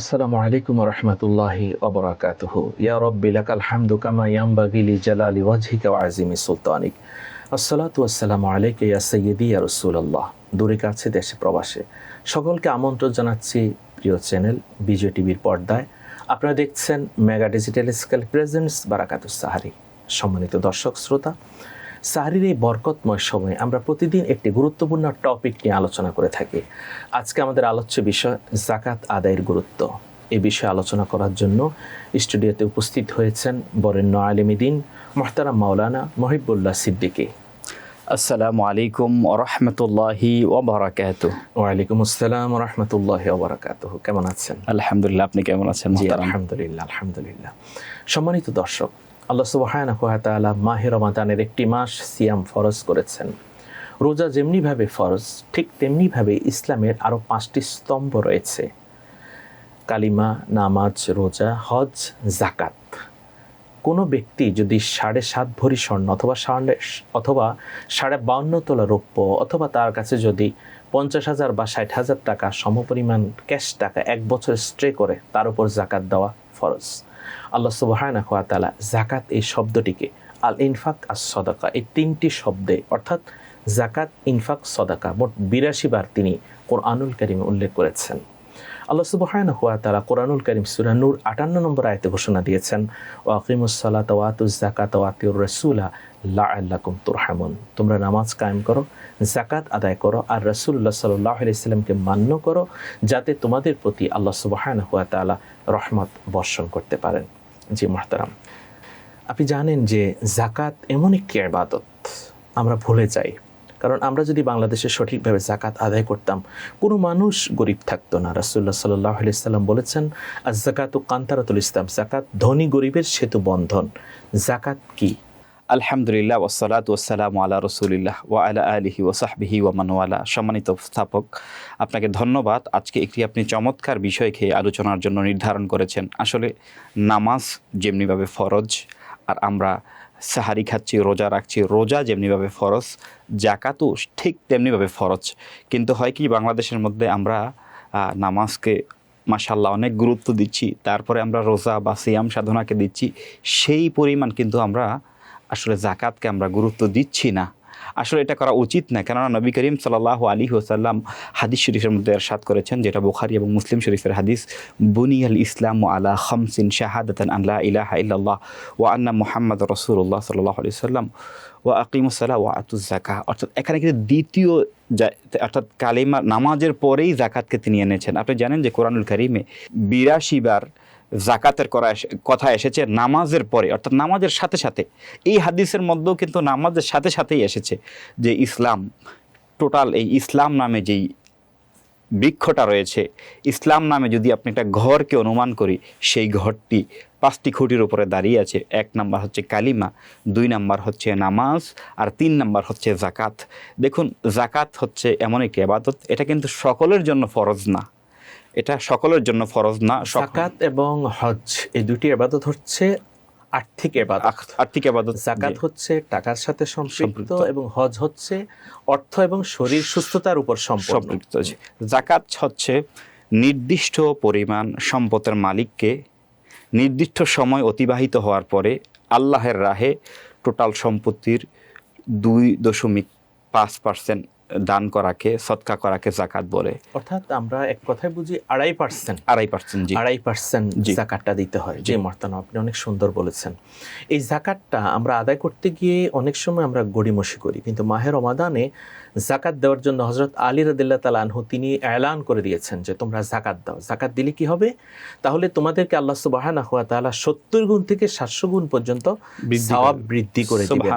আসসালামু আলাইকুম রহমতুল্লাহি অবরাকাতুহ ইয়া রব্বি লাকাল হামদু কামা ইয়ামবাগি লি জালালি ওয়াজহিকা ওয়া আযিমি সুলতানিক। আসসালাতু ওয়াসসালামু আলাইকা ইয়া সাইয়্যিদি, ইয়া রাসূলুল্লাহ। দূরে কাছে, দেশে প্রবাসে। সকলকে আমন্ত্রণ জানাচ্ছি প্রিয় চ্যানেল বিজয় টিভির পর্দায়। আপনারা দেখছেন mega digital scale presents Barakatus Sahari. সম্মানিত দর্শক, শ্রোতা সাহারির এই বরকতময় সময়ে আমরা প্রতিদিন একটি গুরুত্বপূর্ণ টপিক নিয়ে আলোচনা করে থাকি। আজকে আমাদের আলোচ্য বিষয় জাকাত আদায়ের গুরুত্ব। এ বিষয়ে আলোচনা করার জন্য স্টুডিওতে উপস্থিত হয়েছেন বরেণ্য আলিমিদিন মোহতারাম মাওলানা মহিবুল্লাহ সিদ্দিকী। আসসালামু আলাইকুম ওরহমতুল্লাহি ওবরাকাত ওয়ালাইকুম আসসালাম রহমতুল্লাহ ওবরাকাত কেমন আছেন? আলহামদুলিল্লাহ আপনি কেমন আছেন জি আলহামদুলিল্লাহ আলহামদুলিল্লাহ। সম্মানিত দর্শক আল্লাহ সুবহানাহু ওয়া তাআলা মাহে রমাদানের একটি মাস সিয়াম ফরজ করেছেন। রোজা যেমনিভাবে ফরজ, ঠিক তেমনিভাবে ইসলামের আরও পাঁচটি স্তম্ভ রয়েছে। কালিমা, নামাজ, রোজা, হজ জাকাত কোনো ব্যক্তি যদি সাড়ে সাত ভরি স্বর্ণ অথবা সাড়ে অথবা সাড়ে বাউন্ন তোলা রৌপ্য অথবা তার কাছে যদি পঞ্চাশ হাজার বা ষাট হাজার টাকা সমপরিমাণ ক্যাশ টাকা এক বছর স্ট্রে করে, তার উপর জাকাত দেওয়া ফরজ। আল্লাহ সুবাহানা ওয়া তালা জাকাত এই শব্দটিকে আল ইনফাক আর সদাকা, এই তিনটি শব্দে, অর্থাৎ জাকাত ইনফাক, সদাকা, মোট বিরাশি বার তিনি কোরআনুল করিমে উল্লেখ করেছেন। আল্লাহ সুবহানাহু হুয়া তারা কোরআনুল করিম সুরানুর আটান্ন নম্বর আয়তে ঘোষণা দিয়েছেন ওয়াকিমুসাল্লা তওয়াতুজ জাকাত ওয়াতিউর আতুজ রাসূলা লাআল্লাকুম তুরহামুন। তোমরা নামাজ কায়েম করো জাকাত আদায় করো, আর রাসূলুল্লাহ সাল্লাল্লাহু আলাইহি সাল্লামকে মান্য করো, যাতে তোমাদের প্রতি আল্লাহ সুবহানাহু ওয়া তাআলা রহমত বর্ষণ করতে পারেন। জি মুহতারাম, আপনি জানেন যে জাকাত এমন একটি ইবাদত, আমরা ভুলে যাই। কারণ আমরা যদি বাংলাদেশে সঠিকভাবে জাকাত আদায় করতাম, কোনো মানুষ গরিব থাকতো না। রাসুল্লাহ সাল্লাহ সাল্লাম বলেছেন আর জাকাত ও কান্তারাতুল ইসলাম জাকাত ধনী গরিবের সেতু বন্ধন। জাকাত কি? আলহামদুলিল্লাহ ওসালাত ওসালাম আলা রসুলিল্লাহ ওয়া আলা আলিহি ওসাহবিহি ওয়া মানওয়ালা সম্মানিত স্থাপক আপনাকে ধন্যবাদ। আজকে একটি আপনি চমৎকার বিষয়কে আলোচনার জন্য নির্ধারণ করেছেন। আসলে নামাজ যেমনিভাবে ফরজ, আর আমরা সাহারি খাচ্ছি, রোজা রাখছি, রোজা যেমনিভাবে ফরজ জাকাতও ঠিক তেমনিভাবে ফরজ। কিন্তু হয় কি, বাংলাদেশের মধ্যে আমরা নামাজকে মাসাল্লাহ অনেক গুরুত্ব দিচ্ছি, তারপরে আমরা রোজা বা সিয়াম সাধনাকে দিচ্ছি, সেই পরিমাণ কিন্তু আমরা আসলে জাকাতকে আমরা গুরুত্ব দিচ্ছি না। আসলে এটা করা উচিত না। কেননা নবী করিম সাল্লাহ আলী ওসাল্লাম হাদিস শরীফের মধ্যে এরশাদ করেছেন, যেটা বুখারি এবং মুসলিম শরীফের হাদিস, বুনিয়াল ইসলাম ও আলা খামসিন শাহাদাতান আল্লাহ ইলাহা ইল্লাল্লাহ ওয়া আন্না মুহাম্মদ রসুল্লাহ সাল্লাহ আলি সাল্লাম ওয়া আকিমুসাল্লাহ ওয়া আতুজ জাকা অর্থাৎ এখানে কিন্তু দ্বিতীয় অর্থাৎ কালিমা নামাজের পরেই জাকাতকে তিনি এনেছেন। আপনি জানেন যে কোরআনুল করিমে বিরাশি বার জাকাতের করা কথা এসেছে নামাজের পরে, অর্থাৎ নামাজের সাথে সাথে। এই হাদিসের মধ্যেও কিন্তু নামাজের সাথে সাথেই এসেছে যে ইসলাম, টোটাল এই ইসলাম নামে যেই বৃক্ষটা রয়েছে, ইসলাম নামে যদি আপনি একটা ঘরকে অনুমান করি, সেই ঘরটি পাঁচটি খুঁটির উপরে দাঁড়িয়ে আছে। এক নাম্বার হচ্ছে কালিমা, দুই নাম্বার হচ্ছে নামাজ, আর তিন নাম্বার হচ্ছে জাকাত। দেখুন, জাকাত হচ্ছে এমন একটি আবাদত, এটা কিন্তু সকলের জন্য ফরজ না। এটা সকলের জন্য ফরজ না সক- জাকাত এবং হজ এই দুটি এবাদত হচ্ছে আর্থিক এবাদত আর্থিক আবাদত জাকাত হচ্ছে টাকার সাথে সম্পৃক্ত। এবং হজ হচ্ছে অর্থ এবং শরীর সুস্থতার উপর সম্পৃক্ত জাকাত হচ্ছে নির্দিষ্ট পরিমাণ সম্পদের মালিককে নির্দিষ্ট সময় অতিবাহিত হওয়ার পরে আল্লাহের রাহে টোটাল সম্পত্তির দুই দশমিক পাঁচ পার্সেন্ট দান করাকে সৎকা করাকে জাকাত বলে। অর্থাৎ আমরা এক কথায় বুঝি আড়াই পার্সেন্ট আড়াই পার্সেন্ট জি। আড়াই পার্সেন্ট জি। জাকাতটা দিতে হয়। যে মর্তানা আপনি অনেক সুন্দর বলেছেন। এই জাকাতটা আমরা আদায় করতে গিয়ে অনেক সময় আমরা গড়িমসি করি। কিন্তু মাহের রমাদানে জাকাত দেওয়ার জন্য হজরত আলী রদুল্লাহ তালা আনহু তিনি এলান করে দিয়েছেন যে তোমরা জাকাত দাও। জাকাত দিলে কি হবে? তাহলে তোমাদেরকে আল্লাহ সুবাহানা হুয়া তাআলা সত্তর গুণ থেকে সাতশো গুণ পর্যন্ত সওয়াব বৃদ্ধি করে দিবেন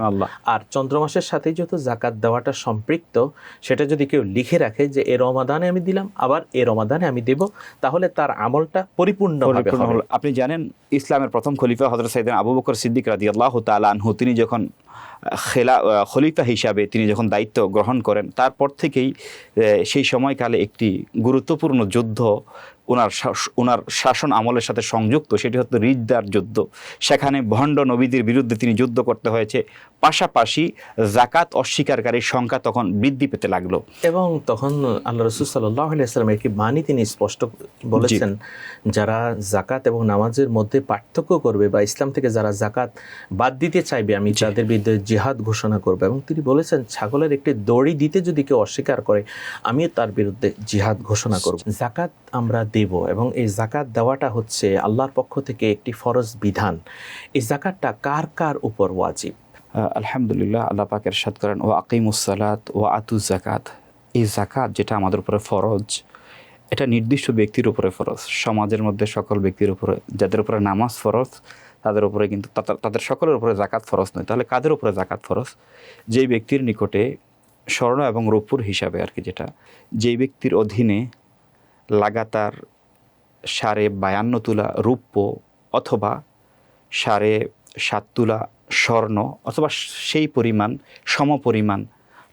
আর চন্দ্রমাসের সাথে যত জাকাত দেওয়াটা সম্পৃক্ত সেটা যদি কেউ লিখে রাখে যে এ রমাদানে আমি দিলাম আবার এ রমাদানে আমি দেব তাহলে তার আমলটা পরিপূর্ণ আপনি জানেন ইসলামের প্রথম খলিফা হজরত সাইদিন আবু বকর সিদ্দিক রাজি আল্লাহ আনহু তিনি যখন খেলা খলিফা হিসাবে তিনি যখন দায়িত্ব গ্রহণ করেন, তারপর থেকেই সেই সময়কালে একটি গুরুত্বপূর্ণ যুদ্ধ ওনার ওনার শাসন আমলের সাথে সংযুক্ত সেটি হচ্ছে রিজদার যুদ্ধ। সেখানে ভণ্ড নবীদের বিরুদ্ধে তিনি যুদ্ধ করতে হয়েছে। পাশাপাশি জাকাত অস্বীকারীর সংখ্যা তখন বৃদ্ধি পেতে লাগল। এবং তখন আল্লাহ রসুল সাল্লাহ আলিয়াল্লামের একটি বাণী তিনি স্পষ্ট বলেছেন যারা জাকাত এবং নামাজের মধ্যে পার্থক্য করবে বা ইসলাম থেকে যারা জাকাত বাদ দিতে চাইবে আমি যাদের বিরুদ্ধে জিহাদ ঘোষণা করব। এবং তিনি বলেছেন ছাগলের একটি দড়ি দিতে যদি কেউ অস্বীকার করে আমিও তার বিরুদ্ধে জিহাদ ঘোষণা করব। জাকাত আমরা দেব এবং এই জাকাত দেওয়াটা হচ্ছে আল্লাহর পক্ষ থেকে একটি ফরজ বিধান। এই জাকাতটা কার কার উপর ওয়াজিব? আলহামদুলিল্লাহ, আল্লাহ পাকের এরশাদ করেন ও আকিমুসালাত ও আতু জাকাত এই জাকাত যেটা আমাদের উপরে ফরজ, এটা নির্দিষ্ট ব্যক্তির উপরে ফরজ। সমাজের মধ্যে সকল ব্যক্তির উপরে, যাদের উপরে নামাজ ফরজ, তাদের উপরে কিন্তু তাদের সকলের উপরে জাকাত ফরজ নয়। তাহলে কাদের উপরে জাকাত ফরজ? যেই ব্যক্তির নিকটে স্বর্ণ এবং রূপুর হিসাবে আর কি যেটা, যেই ব্যক্তির অধীনে লাগাতার সাড়ে বায়ান্ন তুলা রূপ্য অথবা সাড়ে সাত তুলা স্বর্ণ অথবা সেই পরিমাণ সমপরিমাণ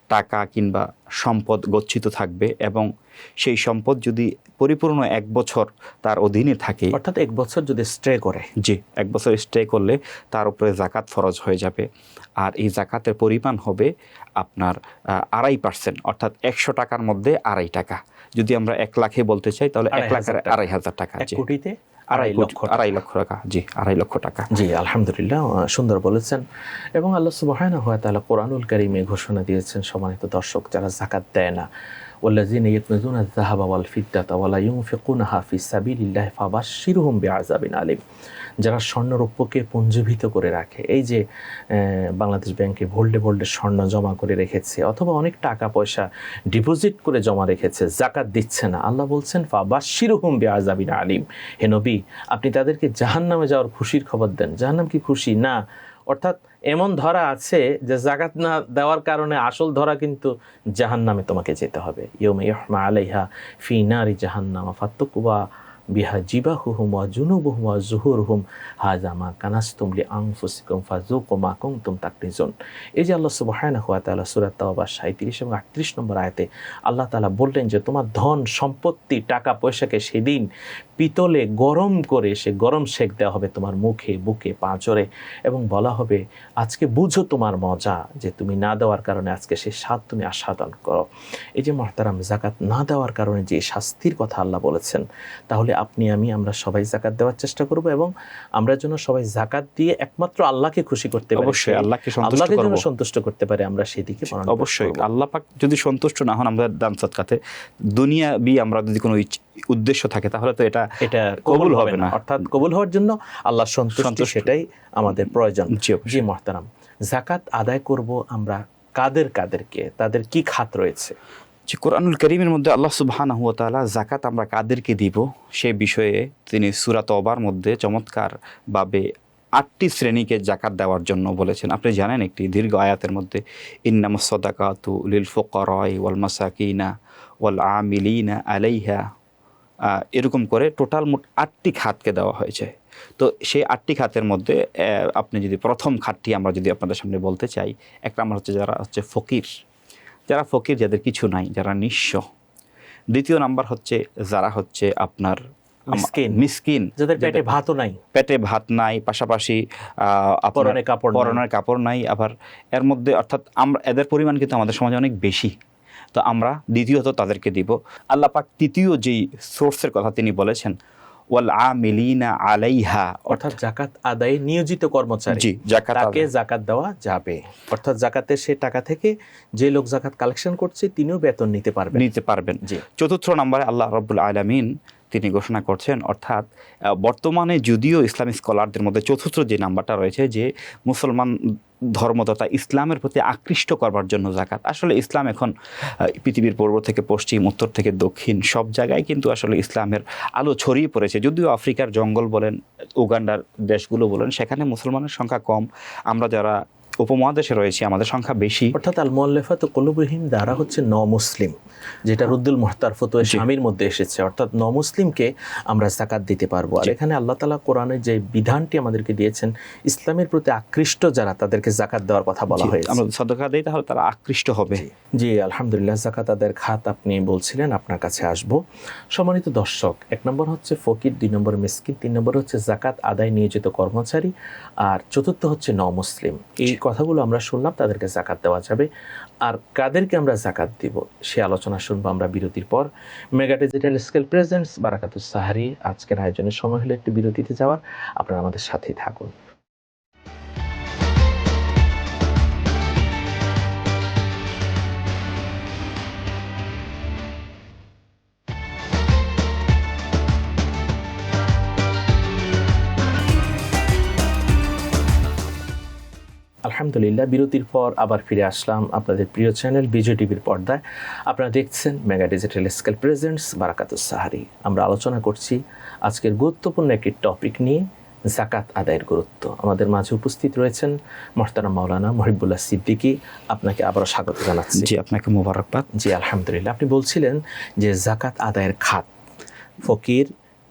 টাকা কিংবা সম্পদ গচ্ছিত থাকবে এবং সেই সম্পদ যদি পরিপূর্ণ এক বছর তার অধীনে থাকে অর্থাৎ এক বছর যদি স্ট্রে করে। জি এক বছর স্ট্রে করলে তার উপরে জাকাত ফরজ হয়ে যাবে। আর এই জাকাতের পরিমাণ হবে আপনার আড়াই পার্সেন্ট অর্থাৎ একশো টাকার মধ্যে আড়াই টাকা। যদি আমরা এক লাখে বলতে চাই তাহলে এক আড়াই লাখের হাজার টাকা। আড়াই হাজার টাকা এক জি কোটিতে আড়াই আড়াই লক্ষ লক্ষ টাকা। আড়াই লক্ষ টাকা জি আড়াই লক্ষ টাকা জি আলহামদুলিল্লাহ আহ, সুন্দর বলেছেন এবং আল্লাহ সুবহানাহু ওয়া তাআলা কোরআনুল কারীমে ঘোষণা দিয়েছেন সম্মানিত দর্শক যারা যাকাত দেয় না والذين يكنزون الذهب والفضة ولا ينفقونها في سبيل الله فبشرهم بعذاب أليم যারা স্বর্ণরৌপ্যকে পুঞ্জীভূত করে রাখে, এই যে বাংলাদেশ ব্যাংকে ভোল্ডে ভোল্ডে স্বর্ণ জমা করে রেখেছে, অথবা অনেক টাকা পয়সা ডিপোজিট করে জমা রেখেছে, জাকাত দিচ্ছে না। আল্লাহ বলছেন ফাবাশিরুহুম বিআযাবিন আলিম। হে নবী, আপনি তাদেরকে জাহান্নামে যাওয়ার খুশির খবর দেন। জাহান্নাম কি খুশি? না। অর্থাৎ এমন ধরা আছে যে, জাকাত না দেওয়ার কারণে আসল ধরা কিন্তু জাহান্নামে তোমাকে যেতে হবে। ইয়মে ইহমা আলাইহা ফি নারি জাহান্নামা, ফাত্তুকুবা বিহা জিবাহুহুম ওয়া জুনুবুহুম জুহুর হুম হাজামা মা কানাসতুম লি আনফুসিকুম ফাযুকু মা কুনতুম তাকরিজুন এই যে আল্লাহ সুবহানাহু ওয়া তাআলা সূরা তাওবা 37 এবং 38 নম্বর আয়তে আল্লাহ তালা বললেন যে, তোমার ধন, সম্পত্তি, টাকা, পয়সাকে সেদিন পিতলে গরম করে সে গরম শেক দেওয়া হবে তোমার মুখে বুকে পাঁচরে এবং বলা হবে আজকে বুঝো তোমার মজা যে তুমি না দেওয়ার কারণে আজকে সে স্বাদ তুমি আস্বাদন করো এই যে মহতারাম জাকাত না দেওয়ার কারণে যে শাস্তির কথা আল্লাহ বলেছেন তাহলে আপনি আমি আমরা সবাই জাকাত দেওয়ার চেষ্টা করব এবং আমরা যেন সবাই জাকাত দিয়ে একমাত্র আল্লাহকে খুশি করতে পারি অবশ্যই আল্লাহকে সন্তুষ্ট আল্লাহকে যেন সন্তুষ্ট করতে পারে আমরা সেদিকে অবশ্যই। আল্লাহ পাক যদি সন্তুষ্ট না হন আমরা দান সৎকাতে দুনিয়া বি আমরা যদি কোনো উদ্দেশ্য থাকে তাহলে তো এটা এটা কবুল হবে না। অর্থাৎ কবুল হওয়ার জন্য আল্লাহ সন্তুষ্ট। সেটাই আমাদের প্রয়োজন জি। মহতারাম জাকাত আদায় করব আমরা কাদের কাদেরকে তাদের কি খাত রয়েছে যে কোরআনুল করিমের মধ্যে আল্লাহ সুবহানাহু ওয়া তাআলা জাকাত আমরা কাদেরকে দিব সে বিষয়ে তিনি সুরাত তওবার মধ্যে চমৎকার ভাবে আটটি শ্রেণীকে জাকাত দেওয়ার জন্য বলেছেন আপনি জানেন একটি দীর্ঘ আয়াতের মধ্যে ইন্নামাস সাদাকাতু লিল ফুকারাই ওয়াল মাসাকিনা ওয়াল আমিলিনা আলাইহা এরকম করে টোটাল মোট আটটি খাতকে দেওয়া হয়েছে। তো সেই আটটি খাতের মধ্যে আপনি যদি প্রথম খাতটি আমরা যদি আপনাদের সামনে বলতে চাই এক নম্বর হচ্ছে যারা হচ্ছে ফকির। যারা ফকির যাদের কিছু নাই যারা নিঃস্ব। দ্বিতীয় নাম্বার হচ্ছে যারা হচ্ছে আপনার মিসকিন। যাদের পেটে ভাতও নাই। পেটে ভাত নাই পাশাপাশি কাপড়। পরনের কাপড় নাই আবার এর মধ্যে অর্থাৎ আমরা এদের পরিমাণ কিন্তু আমাদের সমাজে অনেক বেশি। তো আমরা দ্বিতীয়ত তাদেরকে দিব। আল্লাহ পাক তৃতীয় যেই সোর্সের কথা তিনি বলেছেন ওয়াল আমিলিনা আলাইহা অর্থাৎ জাকাত আদায়ে নিয়োজিত কর্মচারী। জি জাকাত তাকে জাকাত দেওয়া যাবে। অর্থাৎ জাকাতের সে টাকা থেকে যে লোক জাকাত কালেকশন করছে তিনিও বেতন নিতে পারবেন। নিতে পারবেন। জি। চতুর্থ নম্বরে আল্লাহ রব্বুল আলামিন তিনি ঘোষণা করছেন অর্থাৎ বর্তমানে যদিও ইসলামী স্কলারদের মধ্যে চতুর্থ যে নাম্বারটা রয়েছে যে মুসলমান ধর্ম তথা ইসলামের প্রতি আকৃষ্ট করবার জন্য জাকাত আসলে ইসলাম এখন পৃথিবীর পূর্ব থেকে পশ্চিম, উত্তর থেকে দক্ষিণ সব জায়গায় কিন্তু আসলে ইসলামের আলো ছড়িয়ে পড়েছে। যদিও আফ্রিকার জঙ্গল বলেন, উগান্ডার দেশগুলো বলেন, সেখানে মুসলমানের সংখ্যা কম। আমরা যারা উপমহাদেশে রয়েছে আমাদের সংখ্যা বেশি। অর্থাৎ আল মোয়াল্লেফাত কলুবহিম দ্বারা হচ্ছে ন মুসলিম যেটা রুদ্দুল মোহতার ফতোয়া স্বামীর মধ্যে এসেছে। অর্থাৎ ন মুসলিমকে আমরা জাকাত দিতে পারব। আর এখানে আল্লাহ তালা কোরআনের যে বিধানটি আমাদেরকে দিয়েছেন ইসলামের প্রতি আকৃষ্ট যারা তাদেরকে জাকাত দেওয়ার কথা বলা হয়েছে। আমরা সদকা দিই তাহলে তারা আকৃষ্ট হবে। জি। আলহামদুলিল্লাহ জাকাত আদায়ের খাত আপনি বলছিলেন আপনার কাছে আসব। সম্মানিত দর্শক এক নম্বর হচ্ছে ফকির দুই নম্বর মিসকিন তিন নম্বর হচ্ছে জাকাত আদায় নিয়োজিত কর্মচারী আর চতুর্থ হচ্ছে ন মুসলিম এই কথাগুলো আমরা শুনলাম, তাদেরকে জাকাত দেওয়া যাবে। আর কাদেরকে আমরা জাকাত দিব, সে আলোচনা শুনব আমরা বিরতির পর। Mega digital scale presents Barakatus Sahari. আজকের আয়োজনের সময় হলে একটি বিরতিতে যাওয়ার। আপনারা আমাদের সাথেই থাকুন। আলহামদুলিল্লাহ বিরতির পর আবার ফিরে আসলাম আপনাদের প্রিয় চ্যানেল বিজয় টিভির পর্দায়। আপনারা দেখছেন mega digital scale presents Barakatus Sahari. আমরা আলোচনা করছি আজকের গুরুত্বপূর্ণ একটি টপিক নিয়ে জাকাত আদায়ের গুরুত্ব। আমাদের মাঝে উপস্থিত রয়েছেন মহতারাম মাওলানা মহিবুল্লাহ সিদ্দিকী। আপনাকে আবারও স্বাগত জানাচ্ছি। জি আপনাকে মোবারকবাদ। জি আলহামদুলিল্লাহ। আপনি বলছিলেন যে জাকাত আদায়ের খাত ফকির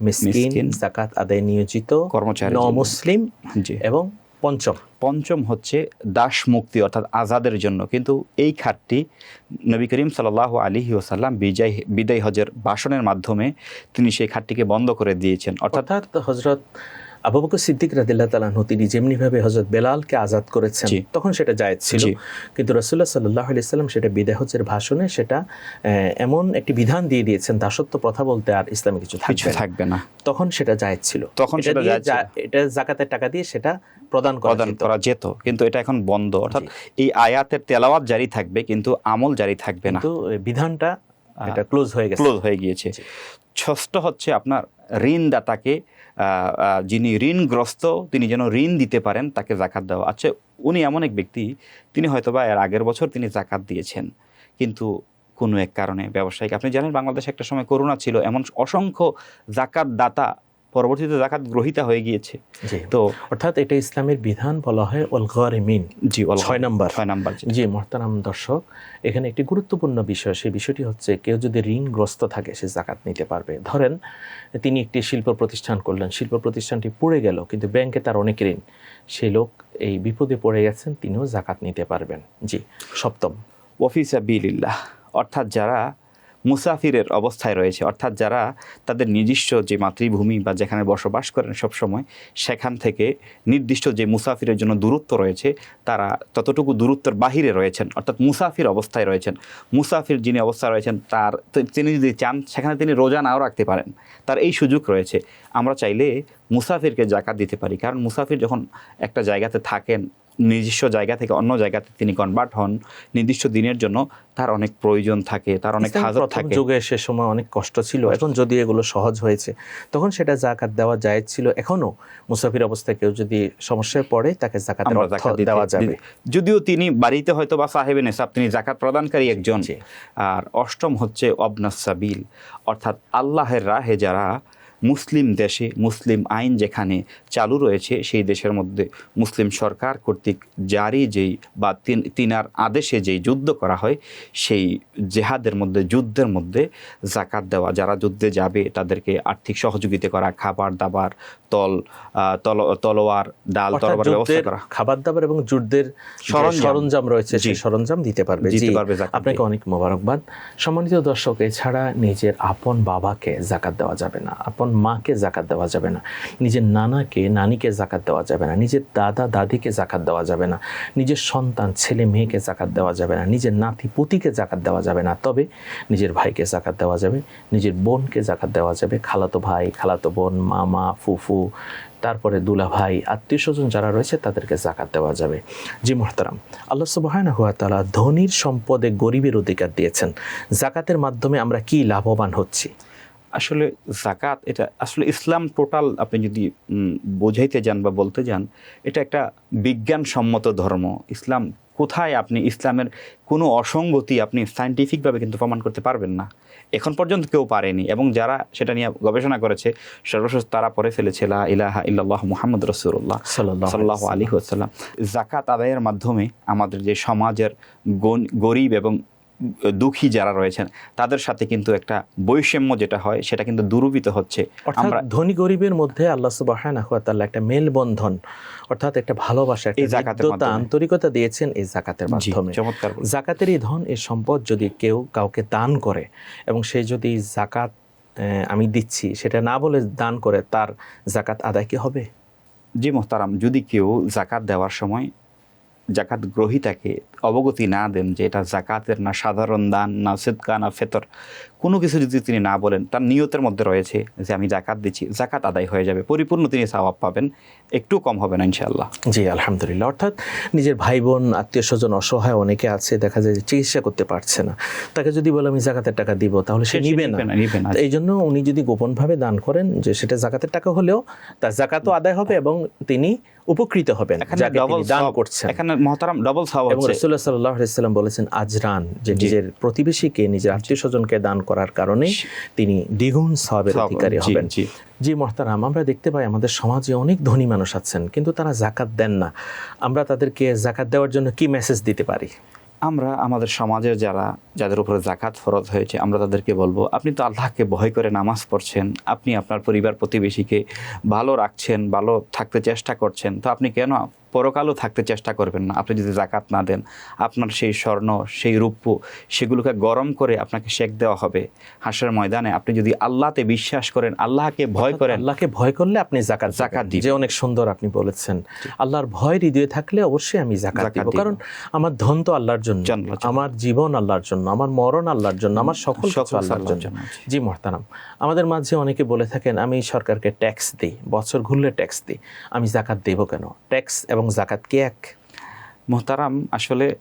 মিসকিন জাকাত আদায় নিয়োজিত কর্মচারী। মুসলিম এবং পঞ্চম। পঞ্চম হচ্ছে দাস মুক্তি অর্থাৎ আজাদের জন্য। কিন্তু এই খাতটি নবী করিম সাল্লাহ আলী ওসাল্লাম বিজয় বিদায় হজের ভাষণের মাধ্যমে তিনি সেই খাতটিকে বন্ধ করে দিয়েছেন। অর্থাৎ অর্থাৎ হজরত আবু বকর সিদ্দিক রাদিল্লাহ তালাহু তিনি যেমনিভাবে হজরত বেলালকে আজাদ করেছেন তখন সেটা জায়েজ ছিল। কিন্তু রসুল্লাহ সাল্লাহ আলি সাল্লাম সেটা বিদায় হজের ভাষণে সেটা এমন একটি বিধান দিয়ে দিয়েছেন দাসত্ব প্রথা বলতে আর ইসলামে কিছু থাকবে না। তখন সেটা জায়েজ ছিল। তখন এটা সেটা জাকাতের টাকা দিয়ে সেটা প্রদান প্রদান করা যেত কিন্তু এটা এখন বন্ধ। অর্থাৎ এই আয়াতের তেলাওয়াত জারি থাকবে কিন্তু আমল জারি থাকবে না। কিন্তু বিধানটা এটা ক্লোজ হয়ে গেছে। ক্লোজ হয়ে গিয়েছে। ষষ্ঠ হচ্ছে আপনার ঋণদাতাকে যিনি ঋণগ্রস্ত, তিনি যেন ঋণ দিতে পারেন, তাকে জাকাত দেওয়া। আচ্ছা উনি এমন এক ব্যক্তি, তিনি হয়তোবা এর আগের বছর তিনি জাকাত দিয়েছেন। কিন্তু কোনো এক কারণে ব্যবসায়িক, আপনি জানেন বাংলাদেশে একটা সময় করোনা ছিল, এমন অসংখ্য জাকাত দাতা পরবর্তীতে জাকাত গ্রহিতা হয়ে গিয়েছে। তো অর্থাৎ এটা ইসলামের বিধান বলা হয় অল গরিমিন। জি অল- ছয় নম্বর। ছয় নাম্বার জি। মহতারাম দর্শক এখানে একটি গুরুত্বপূর্ণ বিষয় সেই বিষয়টি হচ্ছে কেউ যদি ঋণগ্রস্ত থাকে সে জাকাত নিতে পারবে। ধরেন তিনি একটি শিল্প প্রতিষ্ঠান করলেন শিল্প প্রতিষ্ঠানটি পড়ে গেল কিন্তু ব্যাংকে তার অনেক ঋণ। সেই লোক এই বিপদে পড়ে গেছেন তিনিও জাকাত নিতে পারবেন। জি সপ্তম। ওফিসা বিলিল্লাহ অর্থাৎ যারা মুসাফিরের অবস্থায় রয়েছে। অর্থাৎ যারা তাদের নিজস্ব যে মাতৃভূমি বা যেখানে বসবাস করেন সব সময় সেখান থেকে নির্দিষ্ট যে মুসাফিরের জন্য দূরত্ব রয়েছে, তারা ততটুকু দূরত্বের বাহিরে রয়েছেন। অর্থাৎ মুসাফির অবস্থায় রয়েছেন। মুসাফির যিনি অবস্থায় রয়েছেন, তার তিনি যদি চান, সেখানে তিনি রোজা নাও রাখতে পারেন। তার এই সুযোগ রয়েছে। আমরা চাইলে মুসাফিরকে জাকাত দিতে পারি। কারণ মুসাফির যখন একটা জায়গাতে থাকেন নিজস্ব জায়গা থেকে অন্য জায়গাতে তিনি কনভার্ট হন। নির্দিষ্ট দিনের জন্য তার অনেক প্রয়োজন থাকে তার অনেক প্রথম থাকে। যুগে সে সময় অনেক কষ্ট ছিল। এখন যদি এগুলো সহজ হয়েছে তখন সেটা জাকাত দেওয়া যায় ছিল। এখনও মুসাফির অবস্থায় কেউ যদি সমস্যায় পড়ে তাকে জাকাত দেওয়া যাবে। যদিও তিনি বাড়িতে হয়তো বা সাহেবে নেশাব তিনি জাকাত প্রদানকারী একজন। আর অষ্টম হচ্ছে অবনাসাবিল অর্থাৎ আল্লাহের রাহে যারা মুসলিম দেশে মুসলিম আইন যেখানে চালু রয়েছে, সেই দেশের মধ্যে মুসলিম সরকার কর্তৃক জারি যেই বা তিন- তিনার আদেশে যেই যুদ্ধ করা হয়, সেই জেহাদের মধ্যে, যুদ্ধের মধ্যে জাকাত দেওয়া। যারা যুদ্ধে যাবে, তাদেরকে আর্থিক সহযোগিতা করা খাবার দাবার তল তলোয়ার ডাল তরবার ব্যবস্থা করা। খাবার দাবার এবং যুদ্ধের। সরঞ্জাম। রয়েছে সেই সরঞ্জাম দিতে পারবে। দিতে পারবে আপনাকে অনেক মোবারকবাদ। সম্মানিত দর্শক এছাড়া নিজের আপন বাবাকে জাকাত দেওয়া যাবে না আপন মাকে জাকাত দেওয়া যাবে না নিজের নানাকে নানিকে জাকাত দেওয়া যাবে না নিজের দাদা দাদিকে জাকাত দেওয়া যাবে না নিজের সন্তান ছেলে মেয়েকে জাকাত দেওয়া যাবে না নিজের নাতি পুতিকে জাকাত দেওয়া যাবে না তবে নিজের ভাইকে জাকাত দেওয়া যাবে নিজের বোনকে জাকাত দেওয়া যাবে খালাতো ভাই খালাতো বোন মামা ফুফু তারপরে দুলা ভাই, আত্মীয় স্বজন যারা রয়েছে তাদেরকে জাকাত দেওয়া যাবে। জি মোহতারাম, আল্লাহ সুবাহানা হুয়া তালা ধনির সম্পদে গরিবের অধিকার দিয়েছেন। জাকাতের মাধ্যমে আমরা কি লাভবান হচ্ছি? আসলে জাকাত এটা আসলে ইসলাম টোটাল আপনি যদি বোঝাইতে যান বা বলতে যান, এটা একটা বিজ্ঞানসম্মত ধর্ম। ইসলাম কোথায় আপনি ইসলামের কোনো অসঙ্গতি আপনি সায়েন্টিফিকভাবে কিন্তু প্রমাণ করতে পারবেন না। এখন পর্যন্ত কেউ পারেনি এবং যারা সেটা নিয়ে গবেষণা করেছে সর্বশেষ তারা পরে ফেলেছে লা ইলাহা ইল্লাল্লাহ মুহাম্মদ রসুল্লাহ সাল্লাহ আলী হাসাল্লাম জাকাত আদায়ের মাধ্যমে আমাদের যে সমাজের গরিব এবং দুঃখী যারা রয়েছেন তাদের সাথে কিন্তু একটা বৈষম্য যেটা হয় সেটা কিন্তু দূরীভূত হচ্ছে। অর্থাৎ আমরা ধনী গরিবের মধ্যে আল্লাহ সুবহানাহু ওয়া তাআলা একটা মেলবন্ধন অর্থাৎ একটা ভালোবাসা একটা জাকাতের আন্তরিকতা দিয়েছেন এই জাকাতের মাধ্যমে। চমৎকার জাকাতের এই ধন এই সম্পদ যদি কেউ কাউকে দান করে এবং সে যদি জাকাত আমি দিচ্ছি সেটা না বলে দান করে তার জাকাত আদায় কি হবে? জি মোহতারাম যদি কেউ জাকাত দেওয়ার সময় জাকাত গ্রহীতাকে অবগতি না দেন যে এটা জাকাতের না সাধারণ দান না সিদকা না ফেতর কোনো কিছু যদি তিনি না বলেন তার নিয়তের মধ্যে রয়েছে যে আমি জাকাত দিচ্ছি জাকাত আদায় হয়ে যাবে পরিপূর্ণ তিনি সওয়াব পাবেন একটু কম হবে না ইনশাআল্লাহ। জি আলহামদুলিল্লাহ। অর্থাৎ নিজের ভাই বোন আত্মীয় স্বজন অসহায় অনেকে আছে দেখা যায় যে চিকিৎসা করতে পারছে না। তাকে যদি বলে আমি জাকাতের টাকা দিব তাহলে সে নিবে না। নিবে না। এই জন্য উনি যদি গোপনভাবে দান করেন যে সেটা জাকাতের টাকা হলেও তার জাকাতও আদায় হবে এবং তিনি উপকৃত হবেন এখানে যাকে ডবল তিনি দান করছেন। এখানে মহতারাম ডবল সওয়াব এবং রসুল্লাহ সাল্লাহ সাল্লাম বলেছেন আজরান যে নিজের প্রতিবেশীকে নিজের আত্মীয় স্বজনকে দান করার কারণে তিনি দ্বিগুণ সবের অধিকারী হবেন। জি। জি মহতারাম আমরা দেখতে পাই আমাদের সমাজে অনেক ধনী মানুষ আছেন কিন্তু তারা জাকাত দেন না। আমরা তাদেরকে জাকাত দেওয়ার জন্য কি মেসেজ দিতে পারি? আমরা আমাদের সমাজের যারা যাদের উপরে জাকাত ফরজ হয়েছে আমরা তাদেরকে বলব আপনি তো আল্লাহকে ভয় করে নামাজ পড়ছেন আপনি আপনার পরিবার প্রতিবেশীকে ভালো রাখছেন ভালো থাকতে চেষ্টা করছেন তো আপনি কেন পরকালও থাকতে চেষ্টা করবেন না। আপনি যদি জাকাত না দেন আপনার সেই স্বর্ণ সেই রূপ্য সেগুলোকে গরম করে আপনাকে শেক দেওয়া হবে। হাঁসের ময়দানে আপনি যদি আল্লাহতে বিশ্বাস করেন আল্লাহকে ভয় করেন আল্লাহকে ভয় করলে আপনি জাকাত জাকাত দিবেন। যে অনেক সুন্দর আপনি বলেছেন। আল্লাহর ভয় হৃদয়ে থাকলে অবশ্যই আমি জাকাত দিব। কারণ আমার ধন তো আল্লাহর জন্য। আমার জীবন আল্লাহর জন্য। আমার মরণ আল্লাহর জন্য। আমার সকল সকল কিছু আল্লাহর জন্য, জি। মহতারাম। আমাদের মাঝে অনেকে বলে থাকেন আমি সরকারকে ট্যাক্স দিই বছর ঘুরলে ট্যাক্স দিই। আমি জাকাত দেব কেন? ট্যাক্স এবং জাকাত কি এক? মোহতারাম, আসলে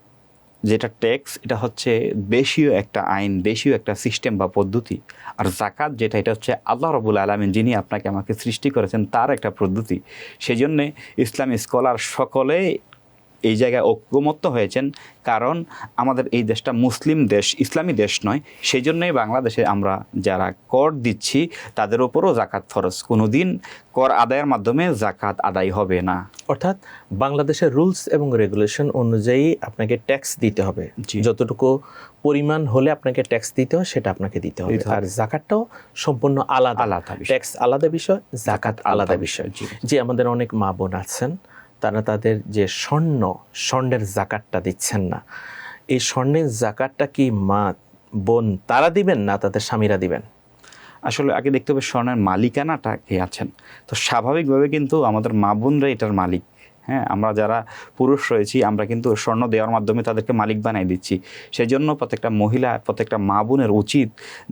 যেটা ট্যাক্স এটা হচ্ছে দেশীয় একটা আইন, দেশীয় একটা সিস্টেম বা পদ্ধতি। আর জাকাত যেটা, এটা হচ্ছে আল্লাহ রবুল আলমিন যিনি আপনাকে আমাকে সৃষ্টি করেছেন, তার একটা পদ্ধতি। সেই জন্যে ইসলামী স্কলার সকলে এই জায়গায় ঐক্যমত্য হয়েছেন। কারণ আমাদের এই দেশটা মুসলিম দেশ ইসলামী দেশ নয়। সেই জন্যই বাংলাদেশে আমরা যারা কর দিচ্ছি তাদের ওপরও জাকাত ফরজ। কোনো দিন কর আদায়ের মাধ্যমে জাকাত আদায় হবে না। অর্থাৎ বাংলাদেশের রুলস এবং রেগুলেশন অনুযায়ী আপনাকে ট্যাক্স দিতে হবে। যতটুকু পরিমাণ হলে আপনাকে ট্যাক্স দিতে হয় সেটা আপনাকে দিতে হবে। আর জাকাতটাও সম্পূর্ণ আলাদা। আলাদা ট্যাক্স আলাদা বিষয় জাকাত আলাদা বিষয়, যে আমাদের অনেক মা বোন আছেন। তারা তাদের যে স্বর্ণ, স্বর্ণের জাকাতটা দিচ্ছেন না। এই স্বর্ণের জাকাতটা কি মা, বোন তারা দিবেন না তাদের স্বামীরা দিবেন? আসলে আগে দেখতে হবে স্বর্ণের মালিকানাটা কে আছেন? তো স্বাভাবিকভাবে কিন্তু আমাদের মা বোনরা এটার মালিক। হ্যাঁ আমরা যারা পুরুষ রয়েছি আমরা কিন্তু স্বর্ণ দেওয়ার মাধ্যমে তাদেরকে মালিক বানাই দিচ্ছি। সেই জন্য প্রত্যেকটা মহিলা প্রত্যেকটা মা বোনের উচিত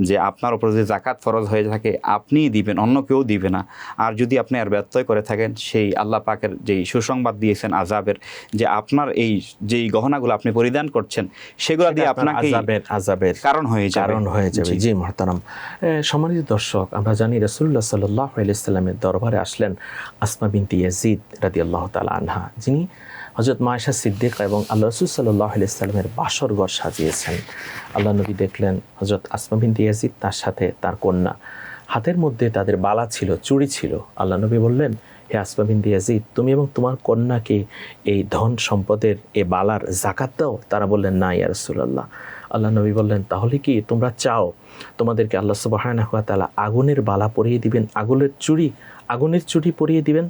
যে আপনার উপরে যদি জাকাত ফরজ হয়ে থাকে আপনিই দিবেন অন্য কেউ দিবে না। আর যদি আপনি আর ব্যত্যয় করে থাকেন সেই আল্লাহ পাকের যেই সুসংবাদ দিয়েছেন আজাবের যে আপনার এই যেই গহনাগুলো আপনি পরিধান করছেন সেগুলো দিয়ে আপনার আপনাকে আজাবের আজাবের কারণ হয়ে যাবে। কারণ হয়ে যাবে। জি। জি মহতারাম। সম্মানিত দর্শক আমরা জানি রসুল্লাহ সাল্লাহ আলাইসাল্লামের দরবারে আসলেন আসমা বিনতি ইয়াজিদ রাদি আল্লাহ তালা আনহা, যিনি হজরত মায়েশা সিদ্দিক এবং আল্লাহ রসুল সাল্লাহ আলাইসাল্লামের বাসর ঘর সাজিয়েছেন। আল্লাহ নবী দেখলেন হজরত আসমা বিনতি ইয়াজিদ তার সাথে তার কন্যা। হাতের মধ্যে তাদের বালা ছিল, চুড়ি ছিল। আল্লাহ নবী বললেন, হে আসমাবিন ইয়াজিদ, তুমি এবং তোমার কন্যাকে এই ধন সম্পদের এ বালার জাকাত দাও? তারা বললেন, না, ইয়া রসুল্লাহ আল্লাহ নবী বললেন, তাহলে কি তোমরা চাও তোমাদেরকে আল্লাহ সুবাহানাহু ওয়া তাআলা আগুনের বালা পরিয়ে দিবেন, আগুনের চুড়ি আগুনের চুড়ি পরিয়ে দিবেন?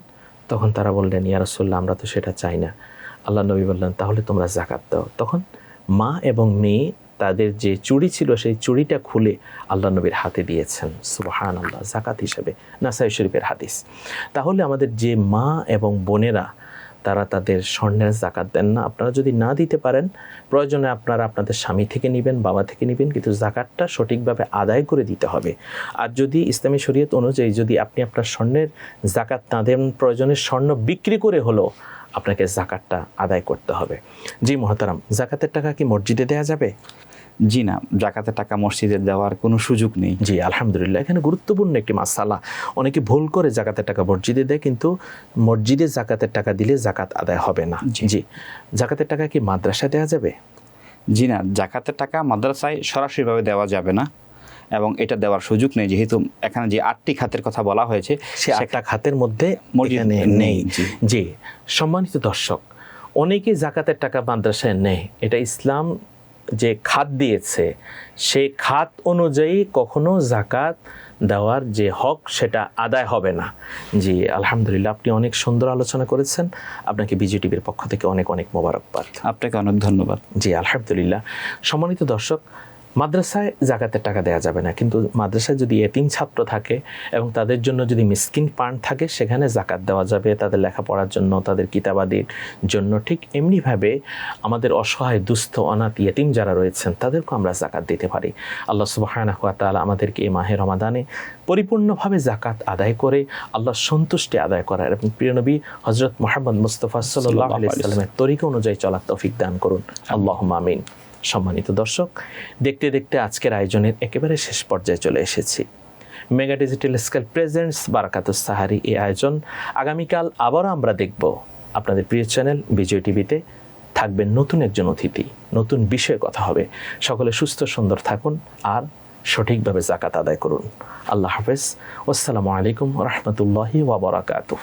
তখন তারা বললেন ইয়ারসোল্লা আমরা তো সেটা চাই না। আল্লাহ নবী বললেন, তাহলে তোমরা জাকাত দাও। তখন মা এবং মেয়ে তাদের যে চুড়ি ছিল, সেই চুড়িটা খুলে আল্লাহ নবীর হাতে দিয়েছেন। সুবাহান আল্লাহ জাকাত হিসেবে নাসাই শরীফের হাদিস। তাহলে আমাদের যে মা এবং বোনেরা তারা তাদের স্বর্ণের জাকাত দেন না। আপনারা যদি না দিতে পারেন, প্রয়োজনে আপনারা আপনাদের স্বামী থেকে নেবেন, বাবা থেকে নেবেন, কিন্তু জাকাতটা সঠিকভাবে আদায় করে দিতে হবে। আর যদি ইসলামী শরীয়ত অনুযায়ী যদি আপনি আপনার স্বর্ণের জাকাত না দেন, প্রয়োজনে স্বর্ণ বিক্রি করে হলো আপনাকে জাকাতটা আদায় করতে হবে। জি, মহতারাম, জাকাতের টাকা কি মসজিদে দেওয়া যাবে? জি না জাকাতের টাকা মসজিদে দেওয়ার কোনো সুযোগ নেই। জি আলহামদুলিল্লাহ। এখানে গুরুত্বপূর্ণ একটি মাসালা। অনেকে ভুল করে জাকাতের টাকা মসজিদে দেয় কিন্তু মসজিদে জাকাতের টাকা দিলে জাকাত আদায় হবে না। জি। জাকাতের টাকা কি মাদ্রাসায় দেওয়া যাবে? জি না জাকাতের টাকা মাদ্রাসায় সরাসরিভাবে দেওয়া যাবে না এবং এটা দেওয়ার সুযোগ নেই যেহেতু এখানে যে আটটি খাতের কথা বলা হয়েছে সে আটটা খাতের মধ্যে নেই, জি। সম্মানিত দর্শক অনেকেই জাকাতের টাকা মাদ্রাসায় নেই এটা ইসলাম যে খাত দিয়েছে সেই খাত অনুযায়ী কখনো জাকাত দেওয়ার যে হক সেটা আদায় হবে না। জি আলহামদুলিল্লাহ আপনি অনেক সুন্দর আলোচনা করেছেন। আপনাকে বিজেটিভির পক্ষ থেকে অনেক অনেক মোবারকবাদ। আপনাকে অনেক ধন্যবাদ। জি আলহামদুলিল্লাহ। সম্মানিত দর্শক মাদ্রাসায় জাকাতের টাকা দেওয়া যাবে না। কিন্তু মাদ্রাসায় যদি এতিম ছাত্র থাকে এবং তাদের জন্য যদি মিসকিন পান্ড থাকে সেখানে জাকাত দেওয়া যাবে তাদের লেখাপড়ার জন্য তাদের কিতাবাদির জন্য। ঠিক এমনিভাবে আমাদের অসহায় দুস্থ অনাথ ইয়েতিম যারা রয়েছেন তাদেরকেও আমরা জাকাত দিতে পারি। আল্লাহ সুবাহানাহ তাআলা আমাদেরকে এই মাহের রমাদানে পরিপূর্ণভাবে জাকাত আদায় করে আল্লাহর সন্তুষ্টি আদায় করার এবং প্রিয় নবী হজরত মোহাম্মদ মুস্তফা সাল্লাহ সাল্লাল্লাহু আলাইহি সাল্লামের তরিকা অনুযায়ী চলার তৌফিক দান করুন। আল্লাহ আমিন। সম্মানিত দর্শক, দেখতে দেখতে আজকের আয়োজনের একেবারে শেষ পর্যায়ে চলে এসেছি। Mega digital scale presents Barakatus Sahari এই আয়োজন। আগামীকাল আবারও আমরা দেখব আপনাদের প্রিয় চ্যানেল বিজয় টিভিতে। থাকবেন নতুন একজন অতিথি, নতুন বিষয়ে কথা হবে। সকলে সুস্থ, সুন্দর থাকুন আর সঠিকভাবে জাকাত আদায় করুন। আল্লাহ হাফেজ। আসসালামু আলাইকুম রহমতুল্লাহি ওয়াবারাকাতুহ